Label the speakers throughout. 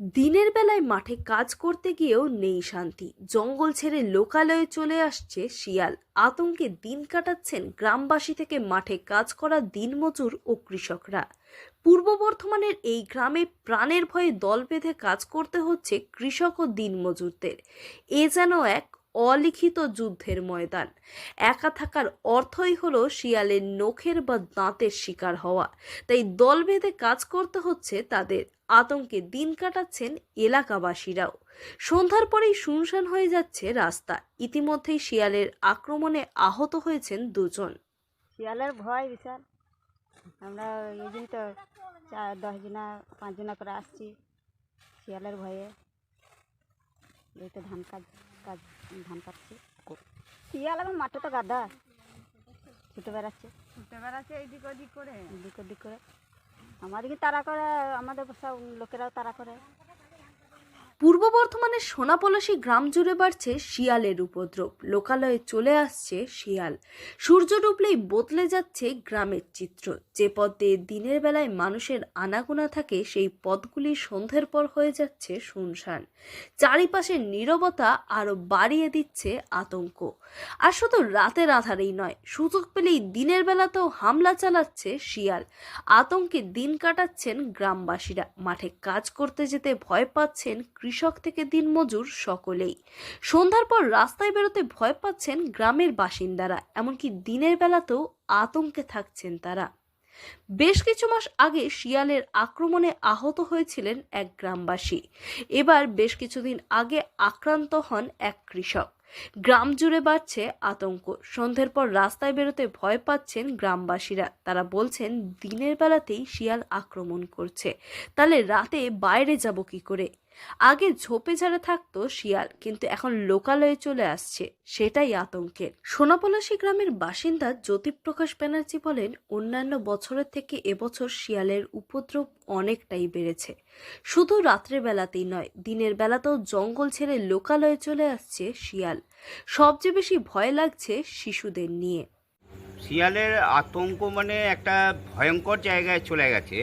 Speaker 1: দিনের বেলায় মাঠে কাজ করতে গিয়েও নেই শান্তি। জঙ্গল ছেড়ে লোকালয়ে চলে আসছে শিয়াল। আতঙ্কে দিন কাটাচ্ছেন গ্রামবাসী থেকে মাঠে কাজ করা দিনমজুর ও কৃষকরা। পূর্ব বর্ধমানের এই গ্রামে প্রাণের ভয়ে দল বেঁধে কাজ করতে হচ্ছে কৃষক ও দিনমজুরদের। এ যেন এক অলিখিত যুদ্ধের ময়দান। একা থাকার অর্থই হলো শিয়ালের নখের বা দাঁতের শিকার হওয়া। তাই দল বেঁধে কাজ করতে হচ্ছে তাদের। আতঙ্কে দিন কাটাচ্ছেন এলাকাবাসীরাও। সন্ধ্যার পরেই শুনশান হয়ে যাচ্ছে রাস্তা। ইতিমধ্যেই শিয়ালের আক্রমণে আহত হয়েছেন দুজন।
Speaker 2: শিয়ালের ভয় বিশাল। আমরা এই তো চার, দশ জনা, পাঁচ জনা করে আসছি শিয়ালের ভয়ে। এই তো ধান কাজ কাজ। ধান পাচ্ছে শিয়াল এবং মাঠে তো গাদা ছুটে বেড়াচ্ছে।
Speaker 3: ছুটে বেড়াচ্ছে এইদিক ওদিক করে।
Speaker 2: এদিক ওদিক করে। আমাদেরকে তারা করে আমাদের সব লোকেরাও তারা করে।
Speaker 1: পূর্ব বর্ধমানের সোনাপলাশী গ্রাম জুড়ে বাড়ছে শিয়ালের উপদ্রব। লোকালয়ে চলে আসছে শিয়াল। সূর্য ডুবলেই বদলে যাচ্ছে গ্রামের চিত্র। যে পথ দিনের বেলায় মানুষের আনাগোনা থাকে, সেই পথগুলি সন্ধ্যের পর হয়ে যাচ্ছে শুনশান। চারিপাশের নীরবতা আরও বাড়িয়ে দিচ্ছে আতঙ্ক। আর শুধু রাতের আধারেই নয়, সুযোগ পেলেই দিনের বেলাতেও হামলা চালাচ্ছে শিয়াল। আতঙ্কে দিন কাটাচ্ছেন গ্রামবাসীরা। মাঠে কাজ করতে যেতে ভয় পাচ্ছেন কৃষক থেকে দিনমজুর সকলেই। সন্ধ্যার পর রাস্তায় বেরোতে ভয় পাচ্ছেন গ্রামের বাসিন্দারা, এমনকি দিনের বেলাতেও আতঙ্কে থাকছেন তারা। বেশ কিছু মাস আগে শিয়ালের আক্রমণে আহত হয়েছিলেন এক গ্রামবাসী। এবার বেশ কিছুদিন আগে আক্রান্ত হন এক কৃষক। গ্রাম জুড়ে বাড়ছে আতঙ্ক। সন্ধ্যের পর রাস্তায় বেরোতে ভয় পাচ্ছেন গ্রামবাসীরা। তারা বলছেন, দিনের বেলাতেই শিয়াল আক্রমণ করছে। তাহলে রাতে বাইরে যাব কি করে? আগে ঝোপে ঝাড়ে থাকতো শিয়াল, কিন্তু এখন লোকালয়ে চলে আসছে, সেটাই আতঙ্কের। সোনাপলাশী গ্রামের বাসিন্দা জ্যোতিপ্রকাশ ব্যানার্জি বলেন, অন্যান্য বছরের থেকে এবছর শিয়ালের উপদ্রব অনেকটাই বেড়েছে। শুধু রাত্রে বেলাতেই নয়, দিনের বেলাতেও জঙ্গল ছেড়ে লোকালয়ে চলে আসছে শিয়াল। সবচেয়ে বেশি ভয় লাগছে শিশুদের নিয়ে।
Speaker 4: শিয়ালের আতঙ্ক মানে একটা ভয়ঙ্কর জায়গায় চলে গেছে।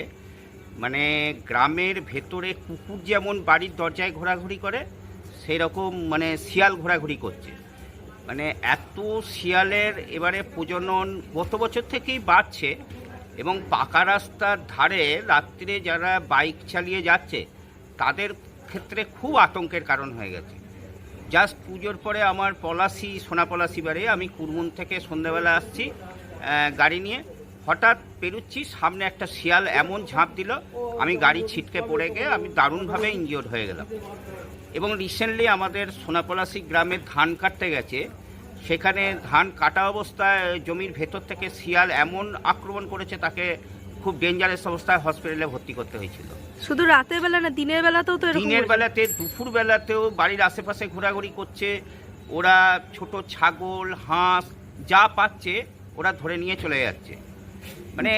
Speaker 4: মানে গ্রামের ভেতরে কুকুর যেমন বাড়ির দরজায় ঘোরাঘুরি করে সেই রকম মানে শিয়াল ঘোরাঘুরি করছে। মানে এত শিয়ালের এবারে প্রজনন গত বছর থেকেই বাড়ছে এবং পাকা রাস্তার ধারে রাত্রে যারা বাইক চালিয়ে যাচ্ছে, তাদের ক্ষেত্রে খুব আতঙ্কের কারণ হয়ে গেছে। জাস্ট পুজোর পরে আমার পলাশি, সোনা পলাশি বারে আমি কুরমুন থেকে সন্ধ্যাবেলা আসছি গাড়ি নিয়ে। হঠাৎ পেরুচ্ছি সামনে একটা শিয়াল এমন ঝাঁপ দিল আমি গাড়ি ছিটকে পড়ে গিয়ে আমি দারুণভাবে ইনজিওর হয়ে গেলাম। এবং রিসেন্টলি আমাদের সোনাপলাশি গ্রামে ধান কাটতে গেছে সেখানে ধান কাটা অবস্থায় জমির ভেতর থেকে শিয়াল এমন আক্রমণ করেছে তাকে খুব ডেঞ্জারাস অবস্থায় হসপিটালে ভর্তি করতে হয়েছিল।
Speaker 1: শুধু রাতের বেলা না দিনের বেলাতেও তো
Speaker 4: দিনের বেলাতে দুপুর বেলাতেও বাড়ির আশেপাশে ঘোরাঘুরি করছে ওরা ছোট ছাগল হাঁস যা পাচ্ছে ওরা ধরে নিয়ে চলে যাচ্ছে। মানে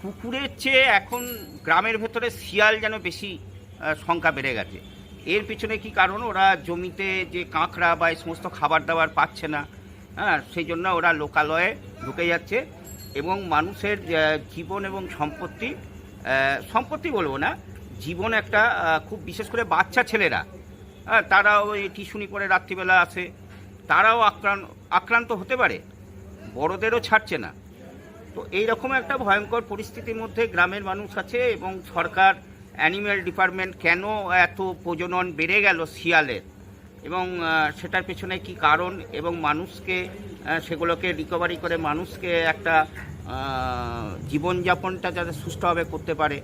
Speaker 4: কুকুরের চেয়ে এখন গ্রামের ভেতরে শিয়াল যেন বেশি সংখ্যা বেড়ে গেছে। এর পিছনে কি কারণ? ওরা জমিতে যে কাঁকড়া বা এই সমস্ত খাবার দাবার পাচ্ছে না হ্যাঁ সেই জন্য ওরা লোকালয়ে ঢুকে যাচ্ছে এবং মানুষের জীবন এবং সম্পত্তি সম্পত্তি বলব না, জীবন একটা খুব বিশেষ করে বাচ্চা ছেলেরা হ্যাঁ তারাও ওই টিউশনি করে রাত্রিবেলা আসে, তারাও আক্রান্ত আক্রান্ত হতে পারে, বড়দেরও ছাড়ছে না। তো এই রকম একটা ভয়ঙ্কর পরিস্থিতির মধ্যে গ্রামের মানুষ আছে এবং সরকার অ্যানিম্যাল ডিপার্টমেন্ট কেন এত প্রজনন বেড়ে গেল শিয়ালের এবং সেটার পেছনে কি কারণ? এবং মানুষকে সেগুলোকে রিকভারি করে মানুষকে একটা জীবনযাপনটা যাতে সুষ্ঠুভাবে করতে পারে।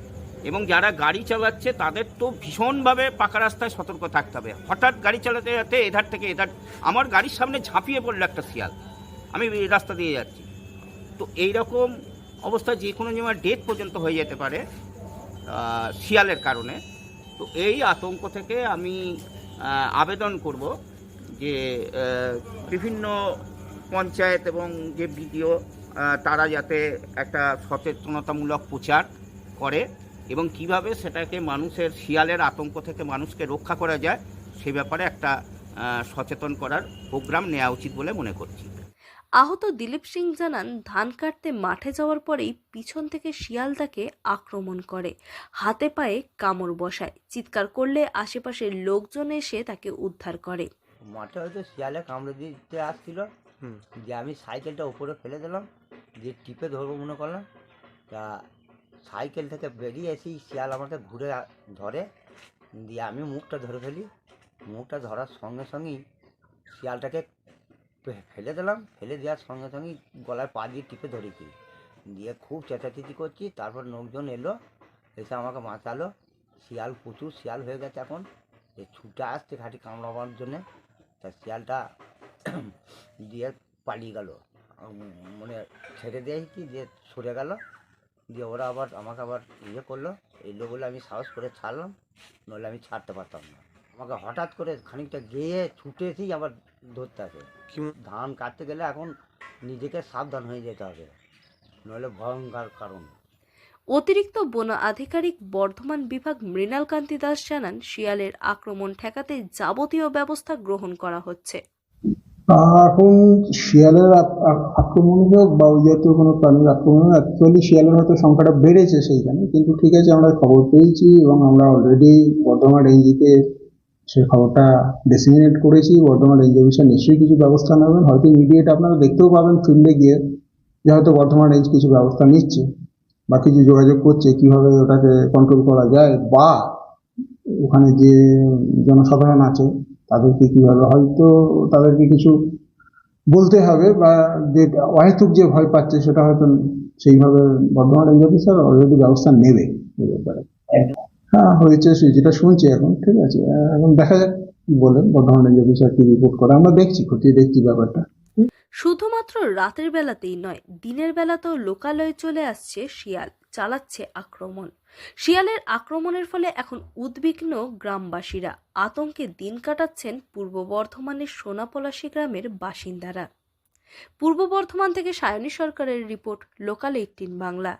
Speaker 4: এবং যারা গাড়ি চালাচ্ছে, তাদের তো ভীষণভাবে পাকা রাস্তায় সতর্ক থাকতে হবে। হঠাৎ গাড়ি চালাতে যাতে এধার থেকে এধার, আমার গাড়ির সামনে ঝাঁপিয়ে পড়ল একটা শিয়াল। আমি রাস্তা দিয়ে যাচ্ছি। তো এই রকম অবস্থায় যে কোনো সময় ডেথ পর্যন্ত হয়ে যেতে পারে শিয়ালের কারণে। তো এই আতঙ্ক থেকে আমি আবেদন করব যে বিভিন্ন পঞ্চায়েত এবং যে বিডিও তারা যাতে একটা সচেতনতামূলক প্রচার করে এবং কীভাবে সেটাকে মানুষের, শিয়ালের আতঙ্ক থেকে মানুষকে রক্ষা করা যায়, সে ব্যাপারে একটা সচেতন করার প্রোগ্রাম নেওয়া উচিত বলে মনে করছি।
Speaker 1: আহত দিলীপ সিং জানান ধান কাটতে মাঠে যাওয়ার পরেই পিছন থেকে শিয়াল তাকে আক্রমণ করে হাতে পায়ে কামড় বসায়। চিৎকার করলে আশেপাশের লোকজন এসে তাকে উদ্ধার করে।
Speaker 5: মাঠে হয়তো শিয়ালে কামড়ে দিতে আসছিল। যে আমি সাইকেলটা উপরে ফেলে দিলাম দিয়ে টিপে ধরবো মনে করলাম তা সাইকেল থেকে বেরিয়ে এসেই শিয়াল আমাকে ঘুরে ধরে। দিয়ে আমি মুখটা ধরে ফেলি। মুখটা ধরার সঙ্গে সঙ্গেই শিয়ালটাকে ফেলে দিলাম, ফেলে দেওয়ার সঙ্গে সঙ্গেই গলায় পা দিয়ে টিপে ধরেছি। দিয়ে খুব চেঁচাচেঁচি করছি, তারপর লোকজন এলো, এসে আমাকে বাঁচালো। শিয়াল প্রচুর শিয়াল হয়ে গেছে এখন। এ ছুটে আসছে খাটি কামড়াবার জন্যে, তা শিয়ালটা দিয়ে পালিয়ে গেল। মানে ছেড়ে দিয়েছি দিয়ে সরে গেল। দিয়ে ওরা আবার আমাকে আবার ইয়ে করল। এলো বলে আমি সাহস করে ছাড়লাম, নইলে আমি ছাড়তে পারতাম না। আমাকে হঠাৎ করে খানিকটা গিয়ে ছুটে এসেই আবার ধরতে আসে ধান কাটতে গেলে এখন নিজেকে সাবধান হয়ে যেতে হবে নইলে ভয়ঙ্কর কারণ।
Speaker 1: অতিরিক্ত বন আধিকারিক বর্ধমান বিভাগ মৃণাল কান্তি দাস জানান শিয়ালের আক্রমণ ঠেকাতে যাবতীয় ব্যবস্থা গ্রহণ করা হচ্ছে।
Speaker 6: এখন শিয়ালের আক- আক- আক্রমণ হোক বা ওই জাতীয় কোনো প্রাণীর আক্রমণ হোক অ্যাকচুয়ালি শিয়ালের হয়তো সংখ্যাটা বেড়েছে সেইখানে কিন্তু ঠিক আছে আমরা খবর পেয়েছি এবং আমরা অলরেডি বর্ধমান রেঞ্জিকে সেই খবরটা ডিসিমিনেট করেছি বর্ধমান রেঞ্জ অফিসার নিশ্চয়ই কিছু ব্যবস্থা নেবেন। হয়তো ইমিডিয়েট আপনারা দেখতেও পাবেন ফিল্ডে গিয়ে যে হয়তো বর্ধমান রেঞ্জ কিছু ব্যবস্থা নিচ্ছে বা কিছু যোগাযোগ করছে, কীভাবে ওটাকে কন্ট্রোল করা যায় বা ওখানে যে জনসাধারণ আছে তাদেরকে কীভাবে হয়তো তাদেরকে কিছু বলতে হবে বা যে অহেতুক যে ভয় পাচ্ছে সেটা হয়তো সেইভাবে বর্ধমান রেঞ্জ অফিসার অলরেডি ব্যবস্থা নেবে এই ব্যাপারে। হ্যাঁ হয়েছে সে- যেটা শুনছি এখন, ঠিক আছে। এখন দেখা যাক কি বলে বর্ধমান রেঞ্জ অফিসার কি রিপোর্ট করে। আমরা দেখছি, খতিয়ে দেখছি ব্যাপারটা।
Speaker 1: শুধুমাত্র রাতের বেলাতেই নয়, দিনের বেলাতেও লোকালয়ে চলে আসছে শিয়াল, চালাচ্ছে আক্রমণ। শিয়ালের আক্রমণের ফলে এখন উদ্বিগ্ন গ্রামবাসীরা। আতঙ্কে দিন কাটাচ্ছেন পূর্ব বর্ধমানের সোনাপলাশী গ্রামের বাসিন্দারা। পূর্ব বর্ধমান থেকে সায়নী সরকারের রিপোর্ট লোকাল এইটিন বাংলা